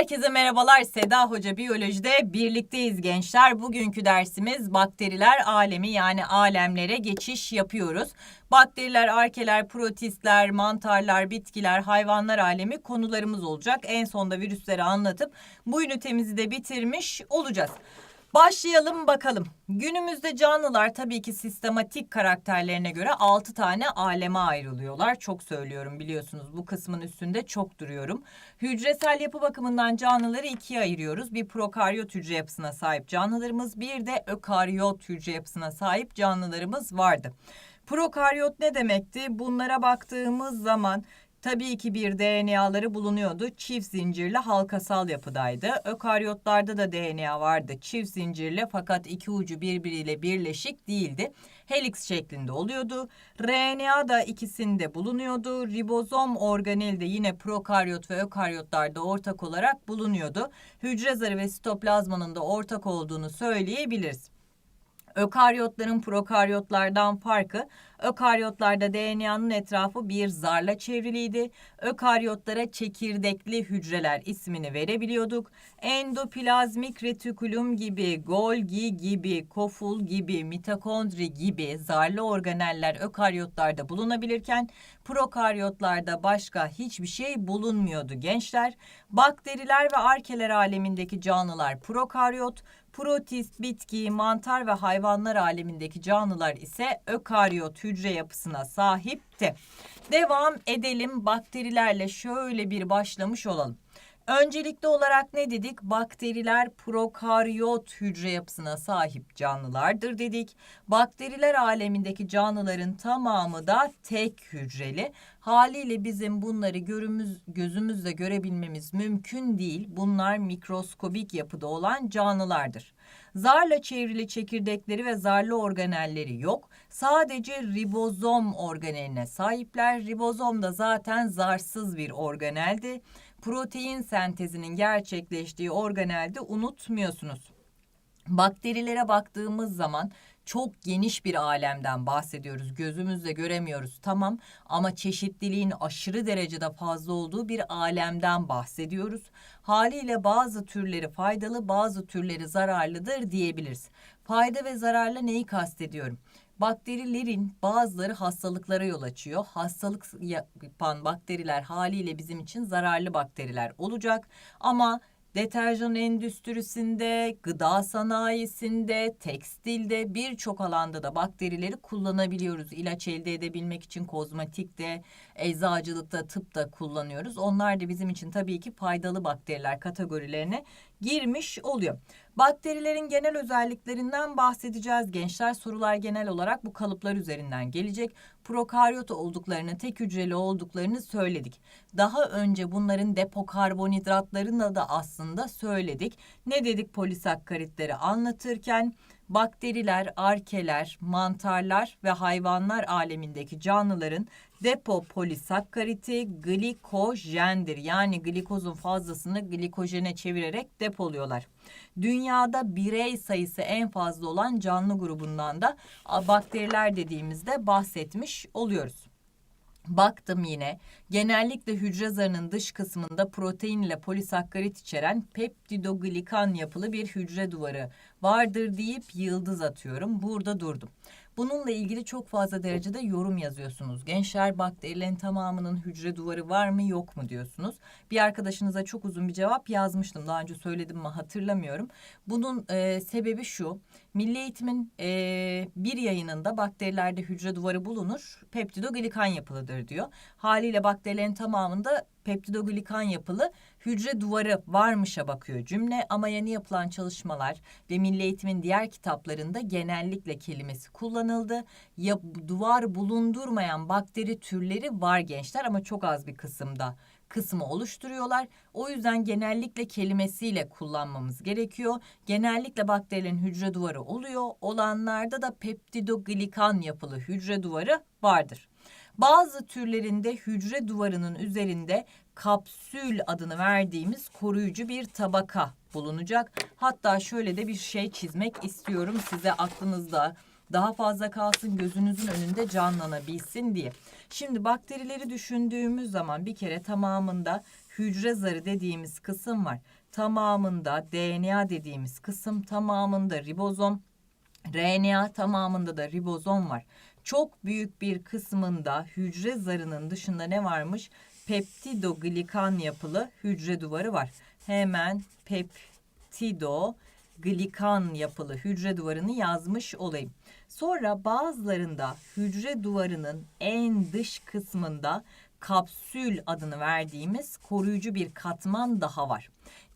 Herkese merhabalar. Seda Hoca Biyoloji'de birlikteyiz gençler. Bugünkü dersimiz bakteriler alemi yani alemlere geçiş yapıyoruz. Bakteriler, arkeler, protistler, mantarlar, bitkiler, hayvanlar alemi konularımız olacak. En sonda virüsleri anlatıp bu ünitemizi de bitirmiş olacağız. Başlayalım bakalım. Günümüzde canlılar tabii ki sistematik karakterlerine göre 6 tane aleme ayrılıyorlar. Çok söylüyorum biliyorsunuz bu kısmın üstünde çok duruyorum. Hücresel yapı bakımından canlıları ikiye ayırıyoruz. Bir prokaryot hücre yapısına sahip canlılarımız bir de ökaryot hücre yapısına sahip canlılarımız vardı. Prokaryot ne demekti? Bunlara baktığımız zaman Tabii ki bir DNA'ları bulunuyordu. Çift zincirli halkasal yapıdaydı. Ökaryotlarda da DNA vardı. Çift zincirli fakat iki ucu birbiriyle birleşik değildi. Helix şeklinde oluyordu. RNA da ikisinde bulunuyordu. Ribozom organeli de yine prokaryot ve ökaryotlarda ortak olarak bulunuyordu. Hücre zarı ve sitoplazmanın da ortak olduğunu söyleyebiliriz. Ökaryotların prokaryotlardan farkı, ökaryotlarda DNA'nın etrafı bir zarla çevriliydi. Ökaryotlara çekirdekli hücreler ismini verebiliyorduk. Endoplazmik retikulum gibi, Golgi gibi, koful gibi, mitokondri gibi zarlı organeller ökaryotlarda bulunabilirken prokaryotlarda başka hiçbir şey bulunmuyordu gençler. Bakteriler ve arkeler alemindeki canlılar prokaryot, protist, bitki, mantar ve hayvanlar alemindeki canlılar ise ökaryot hücre yapısına sahipti. Devam edelim bakterilerle şöyle bir başlamış olalım. Öncelikli olarak ne dedik? Bakteriler prokaryot hücre yapısına sahip canlılardır dedik. Bakteriler alemindeki canlıların tamamı da tek hücreli. Haliyle bizim bunları görümüz, gözümüzle görebilmemiz mümkün değil. Bunlar mikroskobik yapıda olan canlılardır. Zarla çevrili çekirdekleri ve zarlı organelleri yok. Sadece ribozom organeline sahipler. Ribozom da zaten zarsız bir organeldi protein sentezinin gerçekleştiği organelde unutmuyorsunuz. Bakterilere baktığımız zaman çok geniş bir alemden bahsediyoruz. Gözümüzle göremiyoruz tamam ama çeşitliliğin aşırı derecede fazla olduğu bir alemden bahsediyoruz. Haliyle bazı türleri faydalı, bazı türleri zararlıdır diyebiliriz. Fayda ve zararla neyi kastediyorum? Bakterilerin bazıları hastalıklara yol açıyor. Hastalık yapan bakteriler haliyle bizim için zararlı bakteriler olacak. Ama deterjan endüstrisinde, gıda sanayisinde, tekstilde birçok alanda da bakterileri kullanabiliyoruz. İlaç elde edebilmek için kozmetikte, eczacılıkta, tıpta kullanıyoruz. Onlar da bizim için tabii ki faydalı bakteriler kategorilerine girmiş oluyor. Bakterilerin genel özelliklerinden bahsedeceğiz gençler. Sorular genel olarak bu kalıplar üzerinden gelecek. Prokaryot olduklarını, tek hücreli olduklarını söyledik. Daha önce bunların depo karbonhidratlarını da aslında söyledik. Ne dedik polisakkaritleri anlatırken? Bakteriler, arkeler, mantarlar ve hayvanlar alemindeki canlıların depo polisakkariti glikojendir. Yani glikozun fazlasını glikojene çevirerek depoluyorlar. Dünyada birey sayısı en fazla olan canlı grubundan da bakteriler dediğimizde bahsetmiş oluyoruz. Baktım yine genellikle hücre zarının dış kısmında protein ile polisakkarit içeren peptidoglikan yapılı bir hücre duvarı vardır deyip yıldız atıyorum. Burada durdum. Bununla ilgili çok fazla derecede yorum yazıyorsunuz. Gençler bakterilerin tamamının hücre duvarı var mı yok mu diyorsunuz. Bir arkadaşınıza çok uzun bir cevap yazmıştım. Daha önce söyledim mi hatırlamıyorum. Bunun e, sebebi şu. Milli Eğitim'in e, bir yayınında bakterilerde hücre duvarı bulunur. Peptidoglikan yapılıdır diyor. Haliyle bakterilerin tamamında peptidoglikan yapılı hücre duvarı varmışa bakıyor cümle ama yeni yapılan çalışmalar ve Milli Eğitim'in diğer kitaplarında genellikle kelimesi kullanıldı. Ya duvar bulundurmayan bakteri türleri var gençler ama çok az bir kısımda kısmı oluşturuyorlar. O yüzden genellikle kelimesiyle kullanmamız gerekiyor. Genellikle bakterilerin hücre duvarı oluyor. Olanlarda da peptidoglikan yapılı hücre duvarı vardır. Bazı türlerinde hücre duvarının üzerinde kapsül adını verdiğimiz koruyucu bir tabaka bulunacak. Hatta şöyle de bir şey çizmek istiyorum size aklınızda daha fazla kalsın gözünüzün önünde canlanabilsin diye. Şimdi bakterileri düşündüğümüz zaman bir kere tamamında hücre zarı dediğimiz kısım var. Tamamında DNA dediğimiz kısım, tamamında ribozom, RNA tamamında da ribozom var. Çok büyük bir kısmında hücre zarının dışında ne varmış? Peptidoglikan yapılı hücre duvarı var. Hemen peptidoglikan yapılı hücre duvarını yazmış olayım. Sonra bazılarında hücre duvarının en dış kısmında kapsül adını verdiğimiz koruyucu bir katman daha var.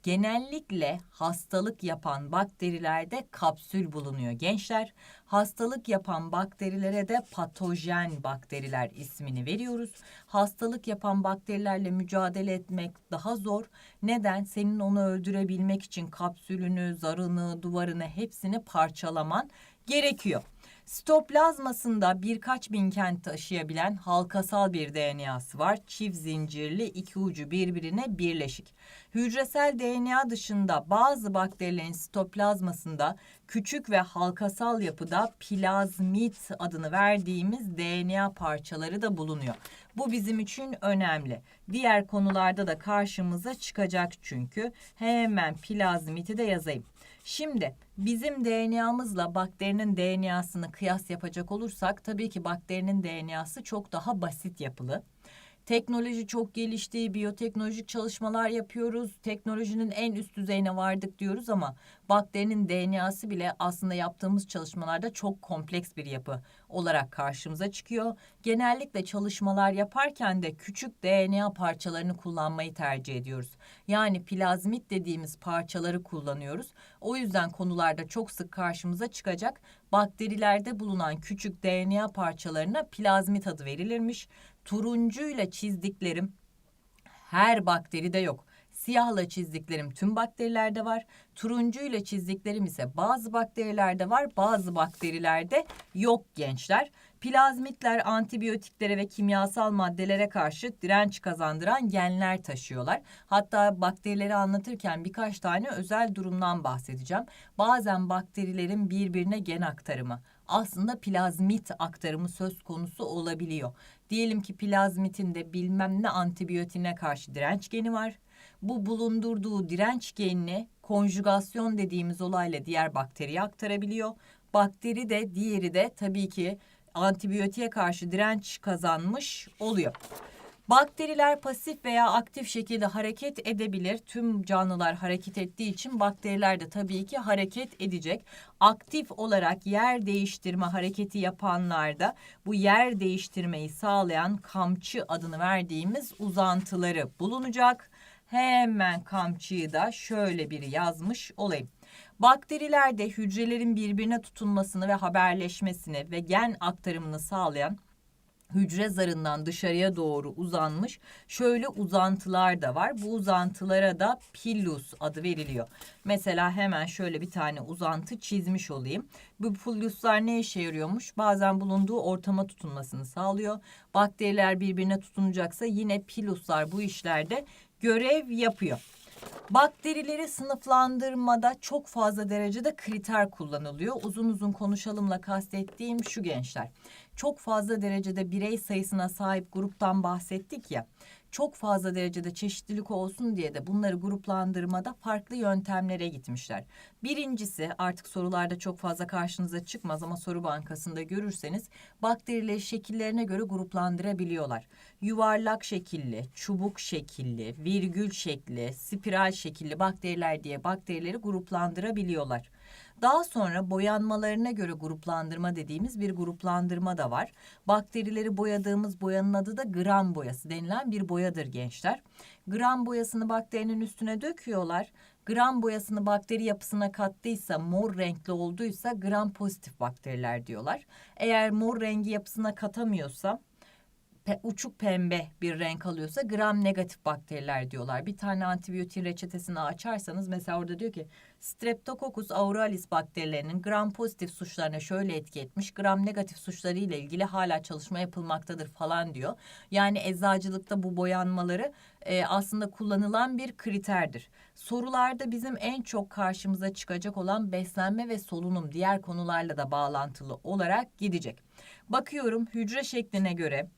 Genellikle hastalık yapan bakterilerde kapsül bulunuyor gençler. Hastalık yapan bakterilere de patojen bakteriler ismini veriyoruz. Hastalık yapan bakterilerle mücadele etmek daha zor. Neden? Senin onu öldürebilmek için kapsülünü, zarını, duvarını hepsini parçalaman gerekiyor. Stoplazmasında birkaç bin kent taşıyabilen halkasal bir DNA'sı var. Çift zincirli iki ucu birbirine birleşik. Hücresel DNA dışında bazı bakterilerin stoplazmasında küçük ve halkasal yapıda plazmit adını verdiğimiz DNA parçaları da bulunuyor. Bu bizim için önemli. Diğer konularda da karşımıza çıkacak çünkü. Hemen plazmiti de yazayım. Şimdi bizim DNA'mızla bakterinin DNA'sını kıyas yapacak olursak tabii ki bakterinin DNA'sı çok daha basit yapılı. Teknoloji çok gelişti, biyoteknolojik çalışmalar yapıyoruz. Teknolojinin en üst düzeyine vardık diyoruz ama bakterinin DNA'sı bile aslında yaptığımız çalışmalarda çok kompleks bir yapı olarak karşımıza çıkıyor. Genellikle çalışmalar yaparken de küçük DNA parçalarını kullanmayı tercih ediyoruz. Yani plazmit dediğimiz parçaları kullanıyoruz. O yüzden konularda çok sık karşımıza çıkacak. Bakterilerde bulunan küçük DNA parçalarına plazmit adı verilirmiş. Turuncuyla çizdiklerim her bakteride yok. Siyahla çizdiklerim tüm bakterilerde var. Turuncuyla çizdiklerim ise bazı bakterilerde var, bazı bakterilerde yok gençler. Plazmitler antibiyotiklere ve kimyasal maddelere karşı direnç kazandıran genler taşıyorlar. Hatta bakterileri anlatırken birkaç tane özel durumdan bahsedeceğim. Bazen bakterilerin birbirine gen aktarımı aslında plazmit aktarımı söz konusu olabiliyor. Diyelim ki plazmitin de bilmem ne antibiyotiğine karşı direnç geni var. Bu bulundurduğu direnç genini konjugasyon dediğimiz olayla diğer bakteriye aktarabiliyor. Bakteri de diğeri de tabii ki antibiyotiğe karşı direnç kazanmış oluyor. Bakteriler pasif veya aktif şekilde hareket edebilir. Tüm canlılar hareket ettiği için bakteriler de tabii ki hareket edecek. Aktif olarak yer değiştirme hareketi yapanlarda bu yer değiştirmeyi sağlayan kamçı adını verdiğimiz uzantıları bulunacak. Hemen kamçıyı da şöyle bir yazmış olayım. Bakterilerde hücrelerin birbirine tutunmasını ve haberleşmesini ve gen aktarımını sağlayan hücre zarından dışarıya doğru uzanmış şöyle uzantılar da var. Bu uzantılara da pillus adı veriliyor. Mesela hemen şöyle bir tane uzantı çizmiş olayım. Bu pilluslar ne işe yarıyormuş? Bazen bulunduğu ortama tutunmasını sağlıyor. Bakteriler birbirine tutunacaksa yine pilluslar bu işlerde görev yapıyor. Bakterileri sınıflandırmada çok fazla derecede kriter kullanılıyor. Uzun uzun konuşalımla kastettiğim şu gençler. Çok fazla derecede birey sayısına sahip gruptan bahsettik ya. Çok fazla derecede çeşitlilik olsun diye de bunları gruplandırmada farklı yöntemlere gitmişler. Birincisi artık sorularda çok fazla karşınıza çıkmaz ama soru bankasında görürseniz bakterileri şekillerine göre gruplandırabiliyorlar. Yuvarlak şekilli, çubuk şekilli, virgül şekli, spiral şekilli bakteriler diye bakterileri gruplandırabiliyorlar. Daha sonra boyanmalarına göre gruplandırma dediğimiz bir gruplandırma da var. Bakterileri boyadığımız boyanın adı da gram boyası denilen bir boyadır gençler. Gram boyasını bakterinin üstüne döküyorlar. Gram boyasını bakteri yapısına kattıysa, mor renkli olduysa gram pozitif bakteriler diyorlar. Eğer mor rengi yapısına katamıyorsa pe, uçuk pembe bir renk alıyorsa gram negatif bakteriler diyorlar. Bir tane antibiyotin reçetesini açarsanız mesela orada diyor ki Streptococcus aurelis bakterilerinin gram pozitif suçlarına şöyle etki etmiş, gram negatif suçları ile ilgili hala çalışma yapılmaktadır falan diyor. Yani eczacılıkta bu boyanmaları e, aslında kullanılan bir kriterdir. Sorularda bizim en çok karşımıza çıkacak olan beslenme ve solunum diğer konularla da bağlantılı olarak gidecek. Bakıyorum hücre şekline göre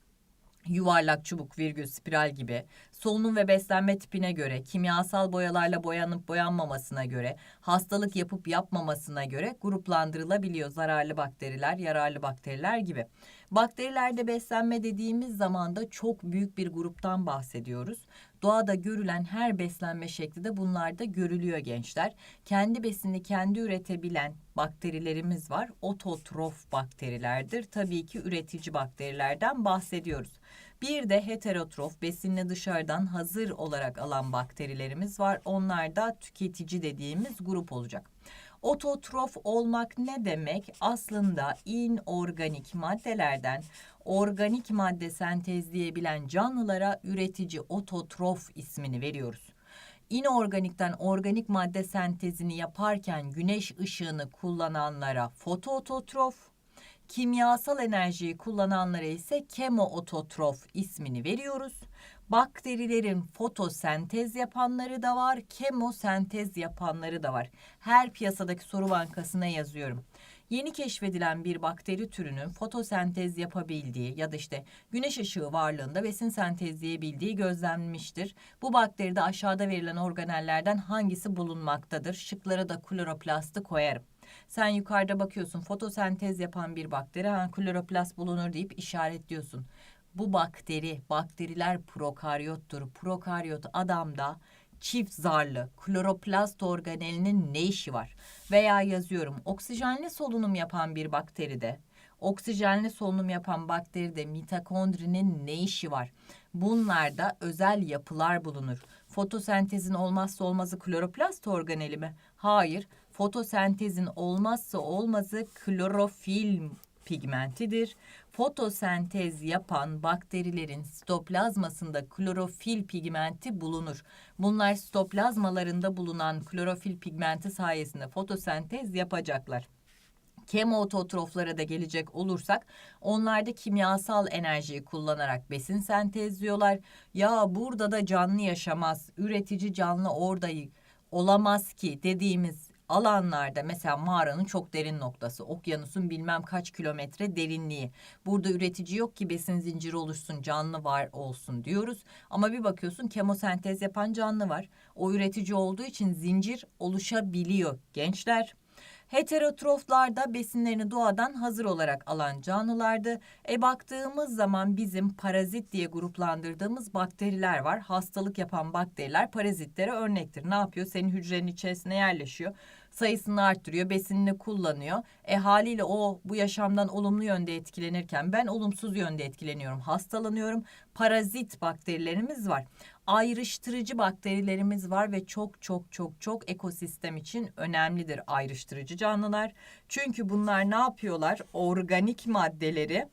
yuvarlak çubuk virgül spiral gibi solunum ve beslenme tipine göre kimyasal boyalarla boyanıp boyanmamasına göre hastalık yapıp yapmamasına göre gruplandırılabiliyor zararlı bakteriler yararlı bakteriler gibi. Bakterilerde beslenme dediğimiz zaman da çok büyük bir gruptan bahsediyoruz. Doğada görülen her beslenme şekli de bunlarda görülüyor gençler. Kendi besini kendi üretebilen bakterilerimiz var. Ototrof bakterilerdir. Tabii ki üretici bakterilerden bahsediyoruz. Bir de heterotrof besinini dışarıdan hazır olarak alan bakterilerimiz var. Onlar da tüketici dediğimiz grup olacak. Ototrof olmak ne demek? Aslında inorganik maddelerden organik madde sentezleyebilen canlılara üretici ototrof ismini veriyoruz. İnorganikten organik madde sentezini yaparken güneş ışığını kullananlara fotoototrof, kimyasal enerjiyi kullananlara ise kemoototrof ismini veriyoruz. Bakterilerin fotosentez yapanları da var, kemosentez yapanları da var. Her piyasadaki soru bankasına yazıyorum. Yeni keşfedilen bir bakteri türünün fotosentez yapabildiği ya da işte güneş ışığı varlığında besin sentezleyebildiği gözlenmiştir. Bu bakteride aşağıda verilen organellerden hangisi bulunmaktadır? Şıklara da kloroplastı koyarım. Sen yukarıda bakıyorsun fotosentez yapan bir bakteri ha, kloroplast bulunur deyip işaretliyorsun. Bu bakteri, bakteriler prokaryottur. Prokaryot adamda çift zarlı kloroplast organelinin ne işi var? Veya yazıyorum oksijenli solunum yapan bir bakteride oksijenli solunum yapan bakteride mitokondrinin ne işi var? Bunlarda özel yapılar bulunur. Fotosentezin olmazsa olmazı kloroplast organeli mi? Hayır. Fotosentezin olmazsa olmazı klorofil pigmentidir. Fotosentez yapan bakterilerin sitoplazmasında klorofil pigmenti bulunur. Bunlar sitoplazmalarında bulunan klorofil pigmenti sayesinde fotosentez yapacaklar. Kemoototroflara da gelecek olursak onlar da kimyasal enerjiyi kullanarak besin sentezliyorlar. Ya burada da canlı yaşamaz, üretici canlı orada olamaz ki dediğimiz alanlarda mesela mağaranın çok derin noktası, okyanusun bilmem kaç kilometre derinliği. Burada üretici yok ki besin zinciri oluşsun, canlı var olsun diyoruz. Ama bir bakıyorsun kemosentez yapan canlı var. O üretici olduğu için zincir oluşabiliyor gençler. Heterotroflar da besinlerini doğadan hazır olarak alan canlılardı. E baktığımız zaman bizim parazit diye gruplandırdığımız bakteriler var. Hastalık yapan bakteriler parazitlere örnektir. Ne yapıyor? Senin hücrenin içerisine yerleşiyor sayısını arttırıyor, besinini kullanıyor. E haliyle o bu yaşamdan olumlu yönde etkilenirken ben olumsuz yönde etkileniyorum, hastalanıyorum. Parazit bakterilerimiz var. Ayrıştırıcı bakterilerimiz var ve çok çok çok çok ekosistem için önemlidir ayrıştırıcı canlılar. Çünkü bunlar ne yapıyorlar? Organik maddeleri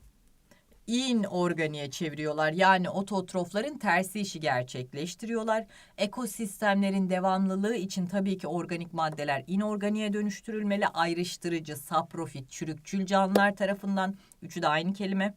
inorganiye çeviriyorlar. Yani ototrofların tersi işi gerçekleştiriyorlar. Ekosistemlerin devamlılığı için tabii ki organik maddeler inorganiye dönüştürülmeli. Ayrıştırıcı, saprofit, çürükçül canlılar tarafından üçü de aynı kelime.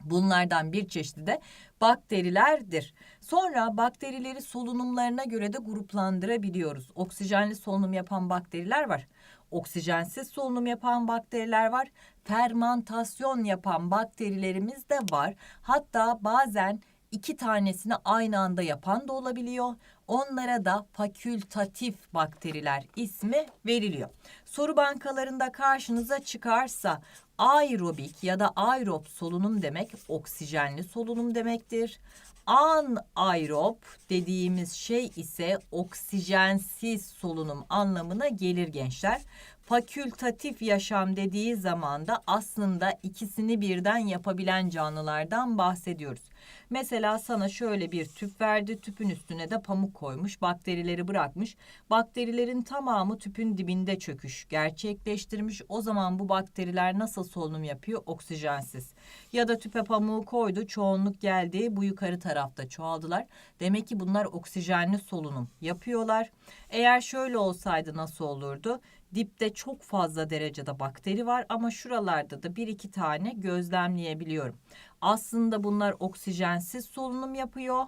Bunlardan bir çeşidi de bakterilerdir. Sonra bakterileri solunumlarına göre de gruplandırabiliyoruz. Oksijenli solunum yapan bakteriler var. Oksijensiz solunum yapan bakteriler var. Fermantasyon yapan bakterilerimiz de var. Hatta bazen iki tanesini aynı anda yapan da olabiliyor. Onlara da fakültatif bakteriler ismi veriliyor. Soru bankalarında karşınıza çıkarsa aerobik ya da aerob solunum demek oksijenli solunum demektir. Anaerob dediğimiz şey ise oksijensiz solunum anlamına gelir gençler. Fakültatif yaşam dediği zaman da aslında ikisini birden yapabilen canlılardan bahsediyoruz. Mesela sana şöyle bir tüp verdi. Tüpün üstüne de pamuk koymuş. Bakterileri bırakmış. Bakterilerin tamamı tüpün dibinde çöküş gerçekleştirmiş. O zaman bu bakteriler nasıl solunum yapıyor? Oksijensiz. Ya da tüpe pamuğu koydu. Çoğunluk geldi. Bu yukarı tarafta çoğaldılar. Demek ki bunlar oksijenli solunum yapıyorlar. Eğer şöyle olsaydı nasıl olurdu? Dipte çok fazla derecede bakteri var ama şuralarda da bir iki tane gözlemleyebiliyorum. Aslında bunlar oksijensiz solunum yapıyor.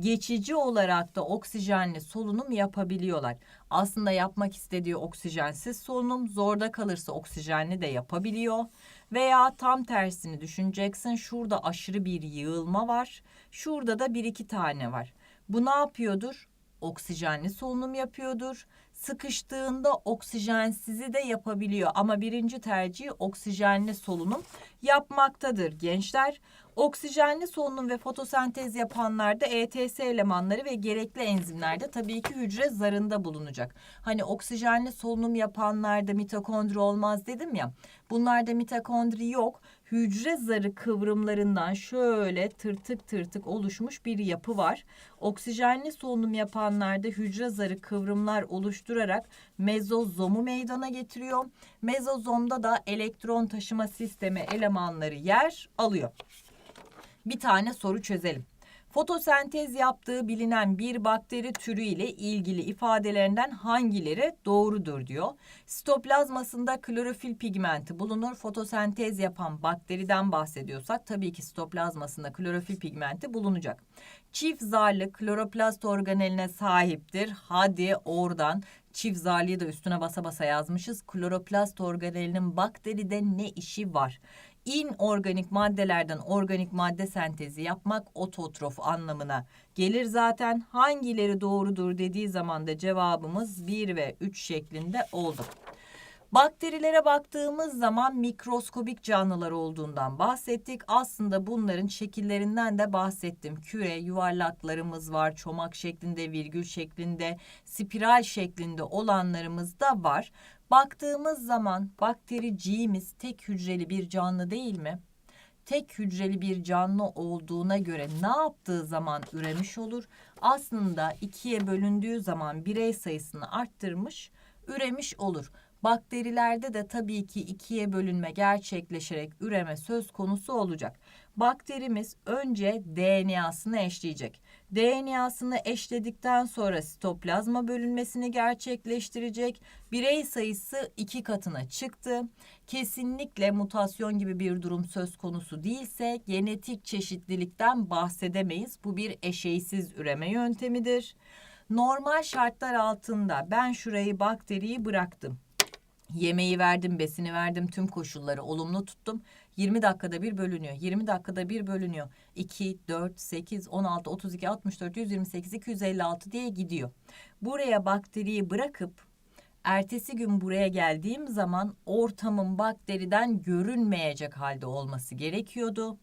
Geçici olarak da oksijenli solunum yapabiliyorlar. Aslında yapmak istediği oksijensiz solunum zorda kalırsa oksijenli de yapabiliyor. Veya tam tersini düşüneceksin. Şurada aşırı bir yığılma var. Şurada da bir iki tane var. Bu ne yapıyordur? Oksijenli solunum yapıyordur. Sıkıştığında oksijensizi de yapabiliyor ama birinci tercih oksijenli solunum yapmaktadır gençler. Oksijenli solunum ve fotosentez yapanlarda ETS elemanları ve gerekli enzimlerde tabii ki hücre zarında bulunacak. Hani oksijenli solunum yapanlarda mitokondri olmaz dedim ya. Bunlarda mitokondri yok. Hücre zarı kıvrımlarından şöyle tırtık tırtık oluşmuş bir yapı var. Oksijenli solunum yapanlarda hücre zarı kıvrımlar oluşturarak mezozomu meydana getiriyor. Mezozomda da elektron taşıma sistemi elemanları yer alıyor bir tane soru çözelim. Fotosentez yaptığı bilinen bir bakteri türü ile ilgili ifadelerinden hangileri doğrudur diyor. Sitoplazmasında klorofil pigmenti bulunur. Fotosentez yapan bakteriden bahsediyorsak tabii ki sitoplazmasında klorofil pigmenti bulunacak. Çift zarlı kloroplast organeline sahiptir. Hadi oradan çift zarlıyı da üstüne basa basa yazmışız. Kloroplast organelinin bakteride ne işi var? İnorganik maddelerden organik madde sentezi yapmak ototrof anlamına gelir zaten. Hangileri doğrudur dediği zaman da cevabımız 1 ve 3 şeklinde oldu. Bakterilere baktığımız zaman mikroskobik canlılar olduğundan bahsettik. Aslında bunların şekillerinden de bahsettim. Küre, yuvarlaklarımız var, çomak şeklinde, virgül şeklinde, spiral şeklinde olanlarımız da var. Baktığımız zaman baktericiğimiz tek hücreli bir canlı değil mi? Tek hücreli bir canlı olduğuna göre ne yaptığı zaman üremiş olur? Aslında ikiye bölündüğü zaman birey sayısını arttırmış, üremiş olur. Bakterilerde de tabii ki ikiye bölünme gerçekleşerek üreme söz konusu olacak. Bakterimiz önce DNA'sını eşleyecek. DNA'sını eşledikten sonra sitoplazma bölünmesini gerçekleştirecek. Birey sayısı iki katına çıktı. Kesinlikle mutasyon gibi bir durum söz konusu değilse genetik çeşitlilikten bahsedemeyiz. Bu bir eşeysiz üreme yöntemidir. Normal şartlar altında ben şurayı bakteriyi bıraktım. Yemeği verdim, besini verdim, tüm koşulları olumlu tuttum. 20 dakikada bir bölünüyor. 20 dakikada bir bölünüyor. 2, 4, 8, 16, 32, 64, 128, 256 diye gidiyor. Buraya bakteriyi bırakıp ertesi gün buraya geldiğim zaman ortamın bakteriden görünmeyecek halde olması gerekiyordu.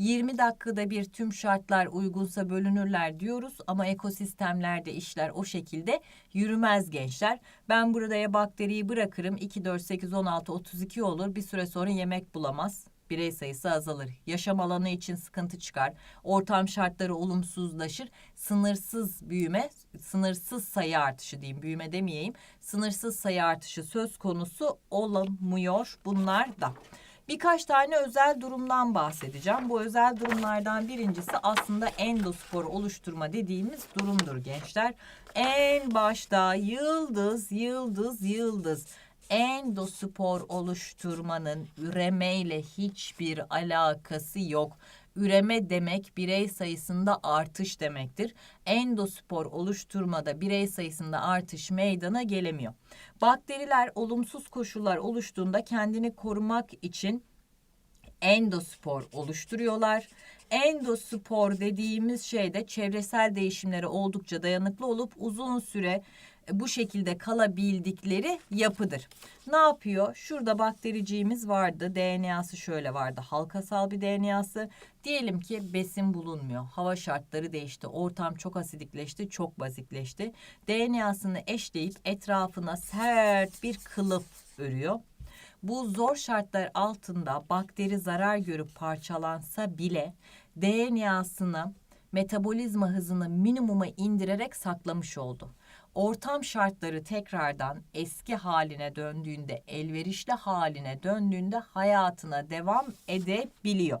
20 dakikada bir tüm şartlar uygunsa bölünürler diyoruz ama ekosistemlerde işler o şekilde yürümez gençler. Ben burada ya bakteriyi bırakırım 2, 4, 8, 16, 32 olur bir süre sonra yemek bulamaz birey sayısı azalır. Yaşam alanı için sıkıntı çıkar. Ortam şartları olumsuzlaşır. Sınırsız büyüme, sınırsız sayı artışı diyeyim. Büyüme demeyeyim. Sınırsız sayı artışı söz konusu olamıyor bunlar da. Birkaç tane özel durumdan bahsedeceğim. Bu özel durumlardan birincisi aslında endospor oluşturma dediğimiz durumdur gençler. En başta yıldız, yıldız, yıldız endospor oluşturmanın üremeyle hiçbir alakası yok. Üreme demek birey sayısında artış demektir. Endospor oluşturmada birey sayısında artış meydana gelemiyor. Bakteriler olumsuz koşullar oluştuğunda kendini korumak için endospor oluşturuyorlar. Endospor dediğimiz şey de çevresel değişimlere oldukça dayanıklı olup uzun süre bu şekilde kalabildikleri yapıdır. Ne yapıyor? Şurada baktericiğimiz vardı. DNA'sı şöyle vardı. Halkasal bir DNA'sı. Diyelim ki besin bulunmuyor. Hava şartları değişti. Ortam çok asidikleşti, çok bazikleşti. DNA'sını eşleyip etrafına sert bir kılıf örüyor. Bu zor şartlar altında bakteri zarar görüp parçalansa bile DNA'sını metabolizma hızını minimuma indirerek saklamış oldu ortam şartları tekrardan eski haline döndüğünde, elverişli haline döndüğünde hayatına devam edebiliyor.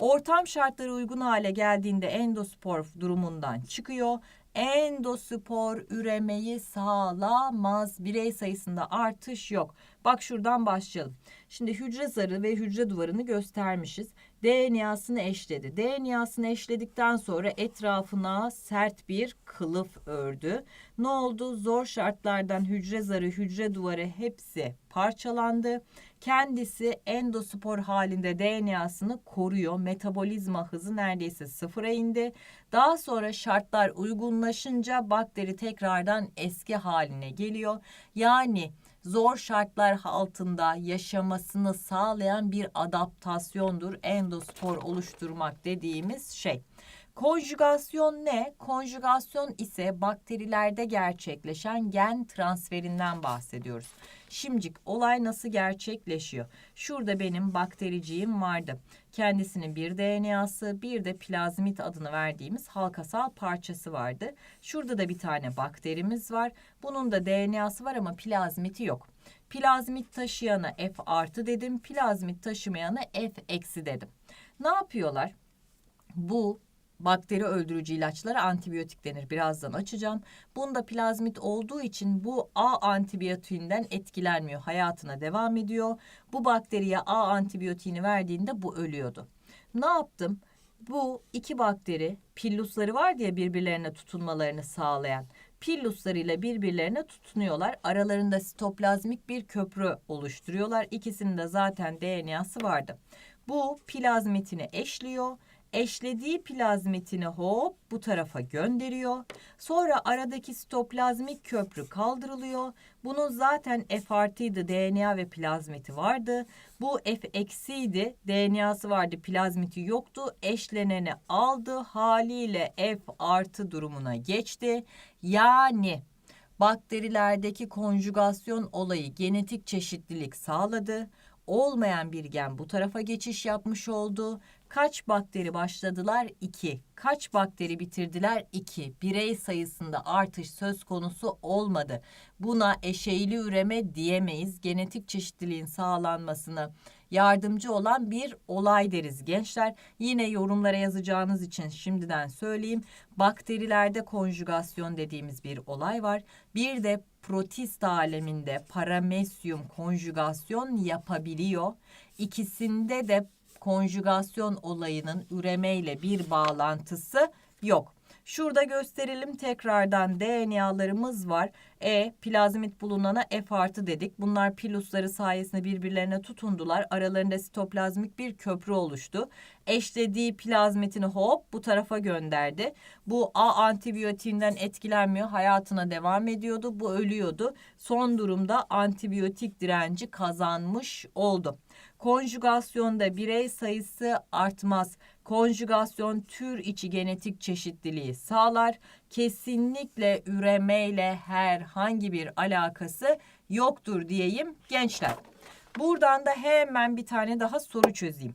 Ortam şartları uygun hale geldiğinde endospor durumundan çıkıyor. Endospor üremeyi sağlamaz. Birey sayısında artış yok. Bak şuradan başlayalım. Şimdi hücre zarı ve hücre duvarını göstermişiz. DNA'sını eşledi. DNA'sını eşledikten sonra etrafına sert bir kılıf ördü. Ne oldu? Zor şartlardan hücre zarı, hücre duvarı hepsi parçalandı. Kendisi endospor halinde DNA'sını koruyor. Metabolizma hızı neredeyse sıfıra indi. Daha sonra şartlar uygunlaşınca bakteri tekrardan eski haline geliyor. Yani zor şartlar altında yaşamasını sağlayan bir adaptasyondur endospor oluşturmak dediğimiz şey. Konjugasyon ne? Konjugasyon ise bakterilerde gerçekleşen gen transferinden bahsediyoruz. Şimdicik olay nasıl gerçekleşiyor? Şurada benim baktericiğim vardı. Kendisinin bir DNA'sı, bir de plazmit adını verdiğimiz halkasal parçası vardı. Şurada da bir tane bakterimiz var. Bunun da DNA'sı var ama plazmiti yok. Plazmit taşıyana F artı dedim, plazmit taşımayana F eksi dedim. Ne yapıyorlar? Bu bakteri öldürücü ilaçlara antibiyotik denir. Birazdan açacağım. Bunda plazmit olduğu için bu A antibiyotiğinden etkilenmiyor. Hayatına devam ediyor. Bu bakteriye A antibiyotiğini verdiğinde bu ölüyordu. Ne yaptım? Bu iki bakteri pillusları var diye birbirlerine tutunmalarını sağlayan pilluslarıyla birbirlerine tutunuyorlar. Aralarında sitoplazmik bir köprü oluşturuyorlar. İkisinin de zaten DNA'sı vardı. Bu plazmitini eşliyor eşlediği plazmitini hop bu tarafa gönderiyor. Sonra aradaki sitoplazmik köprü kaldırılıyor. Bunun zaten F artıydı DNA ve plazmiti vardı. Bu F eksiydi DNA'sı vardı plazmiti yoktu. Eşleneni aldı haliyle F artı durumuna geçti. Yani bakterilerdeki konjugasyon olayı genetik çeşitlilik sağladı olmayan bir gen bu tarafa geçiş yapmış oldu. Kaç bakteri başladılar? 2. Kaç bakteri bitirdiler? 2. Birey sayısında artış söz konusu olmadı. Buna eşeğli üreme diyemeyiz. Genetik çeşitliliğin sağlanmasını yardımcı olan bir olay deriz gençler. Yine yorumlara yazacağınız için şimdiden söyleyeyim. Bakterilerde konjugasyon dediğimiz bir olay var. Bir de protist aleminde paramesyum konjugasyon yapabiliyor. İkisinde de konjugasyon olayının üremeyle bir bağlantısı yok. Şurada gösterelim tekrardan DNA'larımız var. E plazmit bulunana F artı dedik. Bunlar pilusları sayesinde birbirlerine tutundular. Aralarında sitoplazmik bir köprü oluştu. Eşlediği plazmitini hop bu tarafa gönderdi. Bu A antibiyotiğinden etkilenmiyor. Hayatına devam ediyordu. Bu ölüyordu. Son durumda antibiyotik direnci kazanmış oldu. Konjugasyonda birey sayısı artmaz. Konjugasyon tür içi genetik çeşitliliği sağlar. Kesinlikle üremeyle herhangi bir alakası yoktur diyeyim gençler. Buradan da hemen bir tane daha soru çözeyim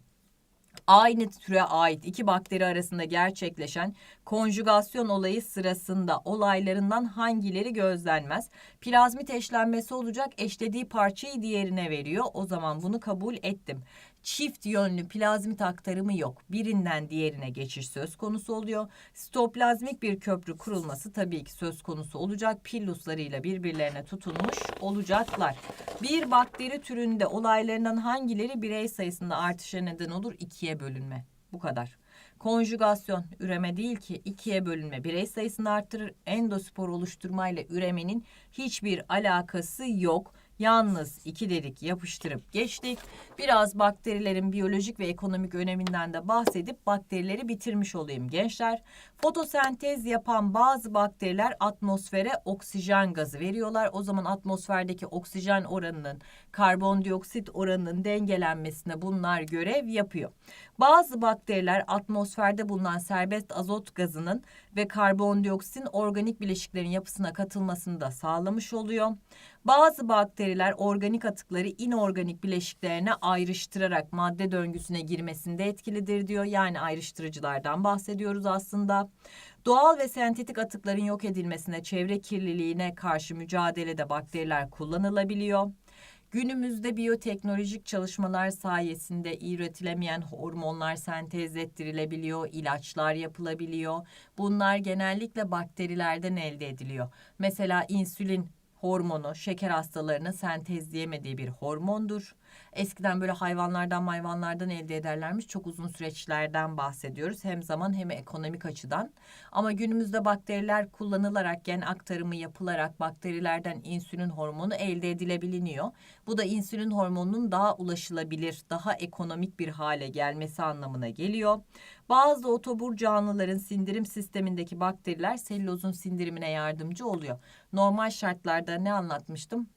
aynı türe ait iki bakteri arasında gerçekleşen konjugasyon olayı sırasında olaylarından hangileri gözlenmez? Plazmit eşlenmesi olacak eşlediği parçayı diğerine veriyor. O zaman bunu kabul ettim çift yönlü plazmit aktarımı yok. Birinden diğerine geçiş söz konusu oluyor. Sitoplazmik bir köprü kurulması tabii ki söz konusu olacak. Pilluslarıyla birbirlerine tutunmuş olacaklar. Bir bakteri türünde olaylarından hangileri birey sayısında artışa neden olur? İkiye bölünme. Bu kadar. Konjugasyon üreme değil ki ikiye bölünme birey sayısını arttırır. Endospor oluşturmayla üremenin hiçbir alakası yok. Yalnız iki dedik yapıştırıp geçtik. Biraz bakterilerin biyolojik ve ekonomik öneminden de bahsedip bakterileri bitirmiş olayım gençler. Fotosentez yapan bazı bakteriler atmosfere oksijen gazı veriyorlar. O zaman atmosferdeki oksijen oranının karbondioksit oranının dengelenmesine bunlar görev yapıyor. Bazı bakteriler atmosferde bulunan serbest azot gazının ve karbondioksitin organik bileşiklerin yapısına katılmasını da sağlamış oluyor. Bazı bakteriler organik atıkları inorganik bileşiklerine ayrıştırarak madde döngüsüne girmesinde etkilidir diyor. Yani ayrıştırıcılardan bahsediyoruz aslında. Doğal ve sentetik atıkların yok edilmesine, çevre kirliliğine karşı mücadelede bakteriler kullanılabiliyor. Günümüzde biyoteknolojik çalışmalar sayesinde üretilemeyen hormonlar sentez ettirilebiliyor, ilaçlar yapılabiliyor. Bunlar genellikle bakterilerden elde ediliyor. Mesela insülin hormonu şeker hastalarının sentezleyemediği bir hormondur. Eskiden böyle hayvanlardan hayvanlardan elde ederlermiş. Çok uzun süreçlerden bahsediyoruz. Hem zaman hem ekonomik açıdan. Ama günümüzde bakteriler kullanılarak gen aktarımı yapılarak bakterilerden insülin hormonu elde edilebiliniyor. Bu da insülin hormonunun daha ulaşılabilir, daha ekonomik bir hale gelmesi anlamına geliyor. Bazı otobur canlıların sindirim sistemindeki bakteriler selülozun sindirimine yardımcı oluyor. Normal şartlarda ne anlatmıştım?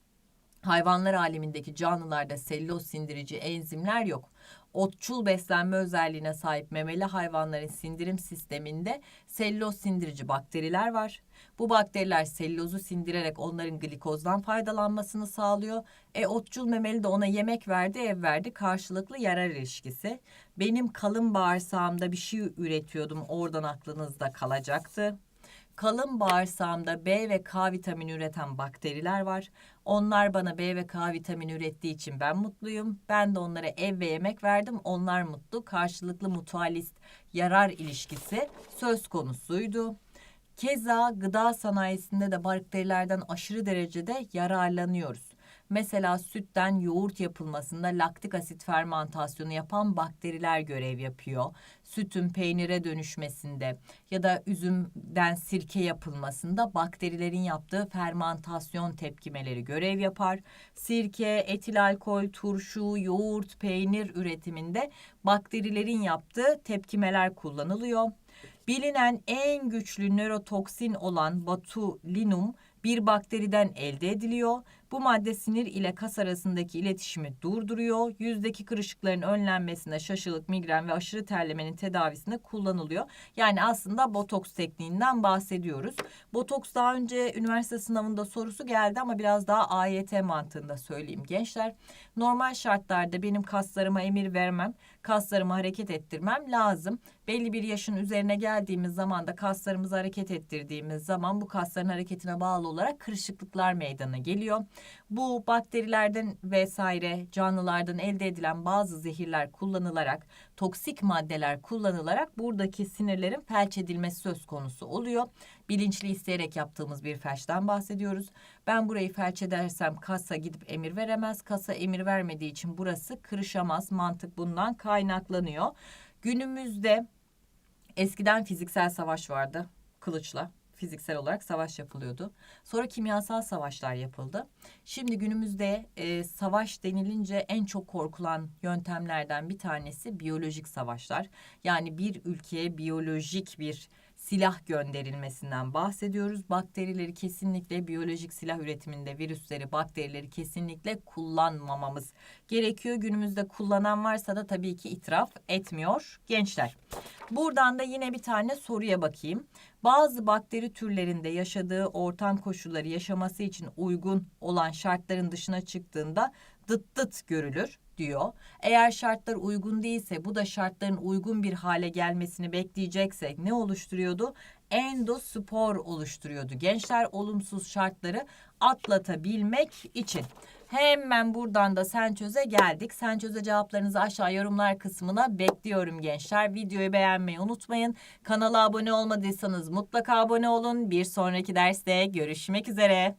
Hayvanlar alemindeki canlılarda selüloz sindirici enzimler yok. Otçul beslenme özelliğine sahip memeli hayvanların sindirim sisteminde selüloz sindirici bakteriler var. Bu bakteriler selülozu sindirerek onların glikozdan faydalanmasını sağlıyor. E otçul memeli de ona yemek verdi, ev verdi. Karşılıklı yarar ilişkisi. Benim kalın bağırsağımda bir şey üretiyordum. Oradan aklınızda kalacaktı. Kalın bağırsağımda B ve K vitamini üreten bakteriler var. Onlar bana B ve K vitamini ürettiği için ben mutluyum. Ben de onlara ev ve yemek verdim. Onlar mutlu. Karşılıklı mutualist yarar ilişkisi söz konusuydu. Keza gıda sanayisinde de bakterilerden aşırı derecede yararlanıyoruz. Mesela sütten yoğurt yapılmasında laktik asit fermentasyonu yapan bakteriler görev yapıyor. Sütün peynire dönüşmesinde ya da üzümden sirke yapılmasında bakterilerin yaptığı fermentasyon tepkimeleri görev yapar. Sirke, etil alkol, turşu, yoğurt, peynir üretiminde bakterilerin yaptığı tepkimeler kullanılıyor. Bilinen en güçlü nörotoksin olan botulinum bir bakteriden elde ediliyor. Bu madde sinir ile kas arasındaki iletişimi durduruyor. Yüzdeki kırışıkların önlenmesinde şaşılık, migren ve aşırı terlemenin tedavisinde kullanılıyor. Yani aslında botoks tekniğinden bahsediyoruz. Botoks daha önce üniversite sınavında sorusu geldi ama biraz daha AYT mantığında söyleyeyim gençler. Normal şartlarda benim kaslarıma emir vermem, kaslarımı hareket ettirmem lazım. Belli bir yaşın üzerine geldiğimiz zaman da kaslarımızı hareket ettirdiğimiz zaman bu kasların hareketine bağlı olarak kırışıklıklar meydana geliyor. Bu bakterilerden vesaire canlılardan elde edilen bazı zehirler kullanılarak, toksik maddeler kullanılarak buradaki sinirlerin felç edilmesi söz konusu oluyor. Bilinçli isteyerek yaptığımız bir felçten bahsediyoruz. Ben burayı felç edersem kasa gidip emir veremez. Kasa emir vermediği için burası kırışamaz. Mantık bundan kaynaklanıyor. Günümüzde eskiden fiziksel savaş vardı kılıçla fiziksel olarak savaş yapılıyordu. Sonra kimyasal savaşlar yapıldı. Şimdi günümüzde e, savaş denilince en çok korkulan yöntemlerden bir tanesi biyolojik savaşlar. Yani bir ülkeye biyolojik bir silah gönderilmesinden bahsediyoruz. Bakterileri kesinlikle biyolojik silah üretiminde virüsleri, bakterileri kesinlikle kullanmamamız gerekiyor. Günümüzde kullanan varsa da tabii ki itiraf etmiyor gençler. Buradan da yine bir tane soruya bakayım. Bazı bakteri türlerinde yaşadığı ortam koşulları yaşaması için uygun olan şartların dışına çıktığında dıt dıt görülür diyor. Eğer şartlar uygun değilse bu da şartların uygun bir hale gelmesini bekleyeceksek ne oluşturuyordu? Endospor oluşturuyordu. Gençler olumsuz şartları atlatabilmek için. Hemen buradan da sen çöze geldik. Sen çöze cevaplarınızı aşağı yorumlar kısmına bekliyorum gençler. Videoyu beğenmeyi unutmayın. Kanala abone olmadıysanız mutlaka abone olun. Bir sonraki derste görüşmek üzere.